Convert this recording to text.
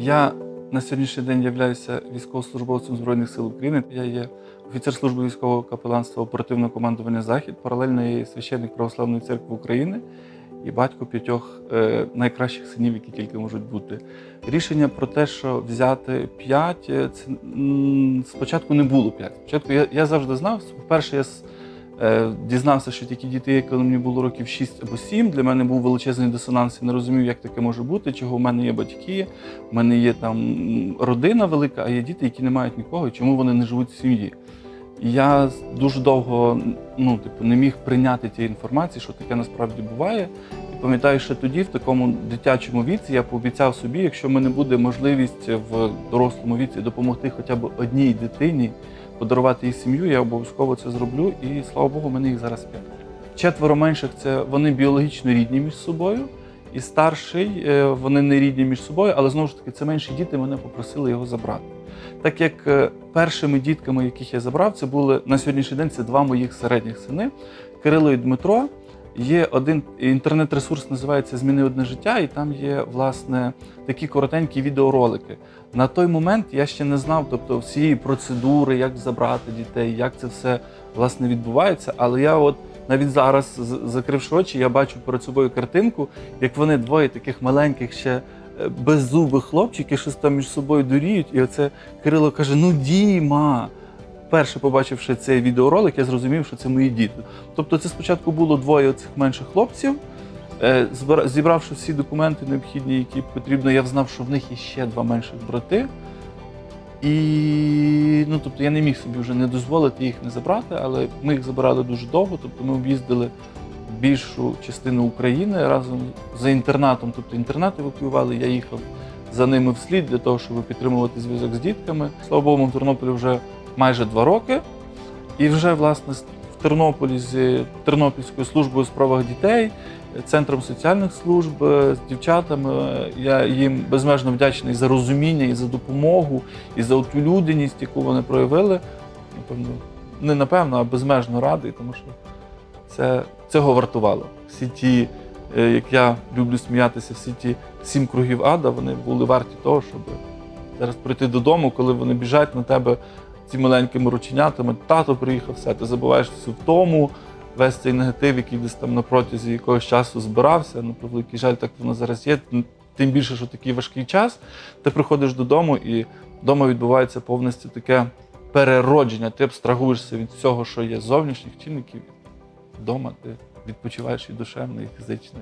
Я на сьогоднішній день являюся військовослужбовцем Збройних сил України. Я є офіцер служби військового капеланства оперативного командування Захід. Паралельно є священник Православної церкви України і батько п'ятьох е, найкращих синів, які тільки можуть бути. Рішення про те, що взяти п'ять, е, спочатку не було п'ять. Спочатку я, я завжди знав. Вперше я дізнався, що такі діти, коли мені було років 6 або 7, для мене був величезний дисонанс. Я не розумів, як таке може бути, чого в мене є батьки, в мене є там родина велика, а є діти, які не мають нікого, і чому вони не живуть в сім'ї. Я дуже довго ну, типу, не міг прийняти тієї інформації, що таке насправді буває. І пам'ятаю, що тоді, в такому дитячому віці, я пообіцяв собі, якщо в мене буде можливість в дорослому віці допомогти хоча б одній дитині подарувати їй сім'ю, я обов'язково це зроблю. І слава Богу, мене їх зараз п'ять. Четверо менших це вони біологічно рідні між собою. І старший, е, вони не рідні між собою, але знову ж таки, це менші діти мене попросили його забрати. Так як е, першими дітками, яких я забрав, це були на сьогоднішній день це два моїх середніх сини Кирило і Дмитро. Є один інтернет-ресурс, називається Зміни одне життя, і там є власне такі коротенькі відеоролики. На той момент я ще не знав, тобто всієї процедури, як забрати дітей, як це все власне відбувається. Але я от навіть зараз, закривши очі, я бачу перед собою картинку, як вони двоє таких маленьких ще е, беззубих хлопчиків, щось там між собою дуріють. І оце Кирило каже: Ну, Діма. Перше побачивши цей відеоролик, я зрозумів, що це мої діти. Тобто, це спочатку було двоє цих менших хлопців. Е, Зібравши всі документи необхідні, які потрібно, я взнав, що в них є ще два менших брати. І ну, тобто я не міг собі вже не дозволити їх не забрати, але ми їх забирали дуже довго. Тобто ми об'їздили більшу частину України разом за інтернатом. Тобто інтернат евакуювали, я їхав за ними вслід для того, щоб підтримувати зв'язок з дітками. Слава Богу, в Тернополі вже майже два роки. І вже власне в Тернополі з Тернопільською службою у справах дітей, центром соціальних служб е, з дівчатами. Я їм безмежно вдячний за розуміння і за допомогу, і за ту людяність, яку вони проявили. Напевно, не напевно, а безмежно радий, тому що це цього вартувало. Всі ті, е, як я люблю сміятися, всі ті сім кругів ада, вони були варті того, щоб зараз прийти додому, коли вони біжать на тебе ці маленькими рученятами. Тато приїхав, все, ти забуваєш всю втому, весь цей негатив, який десь там на протязі якогось часу збирався. На превеликий жаль, так воно зараз є. Тим більше, що такий важкий час, ти приходиш додому і вдома відбувається повністю таке переродження. Ти абстрагуєшся від всього, що є зовнішніх чинників. Вдома ти відпочиваєш і душевно, і фізично.